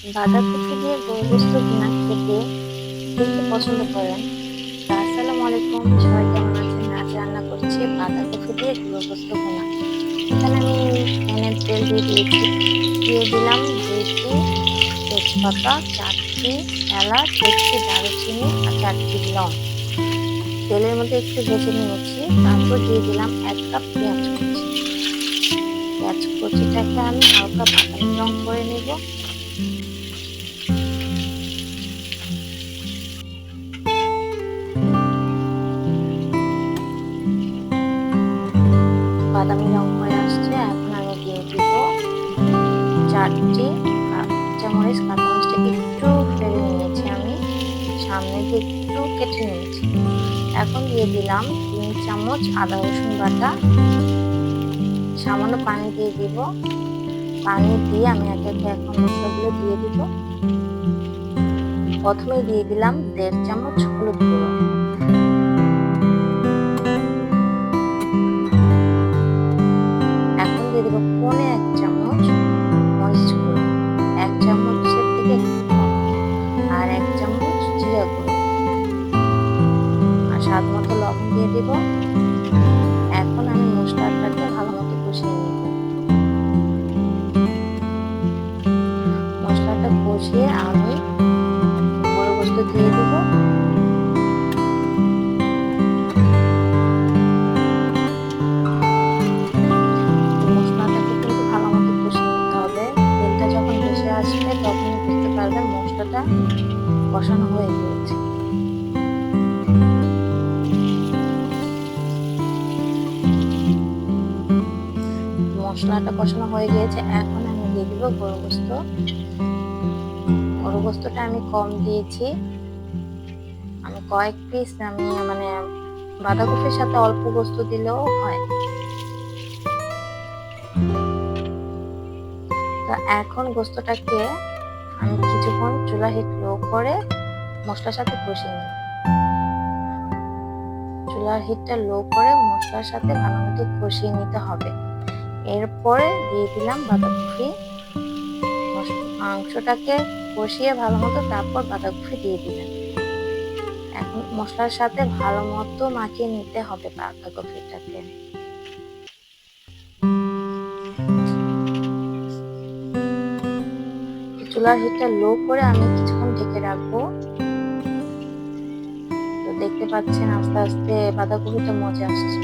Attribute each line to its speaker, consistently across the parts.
Speaker 1: বাঁধাকপি দিয়ে গরুগ্রস্ত ভুনা খেতে কে পছন্দ করেন। আসসালামু আলাইকুম, সবাই কেমন আছেন? আজ রান্না করছি বাঁধাকপি দিয়ে গরুগ্রস্ত ভুনা এখানে আমি প্যানের তেল দিয়ে দিয়েছি। দিয়ে দিলাম দুইটি তেজপাতা, চারটি এলাচ, একটি দারুচিনি আর চারটি লং। তেলের মধ্যে একটু ভেজে নিয়েছি, তারপর দিয়ে দিলাম এক কাপ পেঁয়াজ কুচি। পেঁয়াজ কুচিটাকে আমি হালকা বাদামি রং করে নেব। বাদামি রং আসছে। এখন আমি দিয়ে দিব চারটি চামচ কাঁচামরিচটা একটু ফেলে নিয়েছি আমি। সামনে দিয়ে একটু কেটে নিয়েছি। এখন দিয়ে দিলাম তিন চামচ আদা রসুন বাটা। সামান্য পানি দিয়ে দিব। পানি দিয়ে আমি একে একে এখন মশলাগুলো দিয়ে দিব। প্রথমে দিয়ে দিলাম দেড় চামচ হলুদ গুঁড়ো। এখন দিয়ে দিব পনে এক চামচ মরিচ গুঁড়ো। এক চামচের থেকে আর এক চামচ জিরা গুঁড়ো। আর স্বাদ মতো লবণ দিয়ে দিব। বস্তু দিয়ে দিব। মশলাটাকে ভালো মতো হবে। যখন আসবে মশলাটা কষানো হয়ে গিয়েছে। মশলাটা কষানো হয়ে গিয়েছে। এখন আমি দিয়ে দিব গরু গোস্ত গরু গোস্তটা আমি কম দিয়েছি। আমি কয়েক পিস আমি মানে বাঁধাকপির সাথে অল্প গোস্ত দিলেও হয়। তো এখন গোস্তটাকে আমি কিছুক্ষণ চুলা হিট লো করে মশলার সাথে কষিয়ে নিই। চুলার হিটটা লো করে মশলার সাথে ভালো মতো কষিয়ে নিতে হবে। এরপরে দিয়ে দিলাম বাঁধাকপি। মাংসটাকে কষিয়ে ভালো মতো তারপর বাঁধাকপি দিয়ে দিবেন। এখন মশলার সাথে ভালো মতো মাখিয়ে নিতে হবে বাঁধাকপিটাকে। চুলার হিটটা লো করে আমি কিছুক্ষণ ঢেকে রাখব। তো দেখতে পাচ্ছেন আস্তে আস্তে বাঁধাকপিটা মজা আসছে,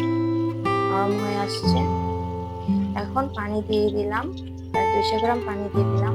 Speaker 1: নরম হয়ে আসছে। এখন পানি দিয়ে দিলাম দুইশো গ্রাম পানি দিয়ে দিলাম।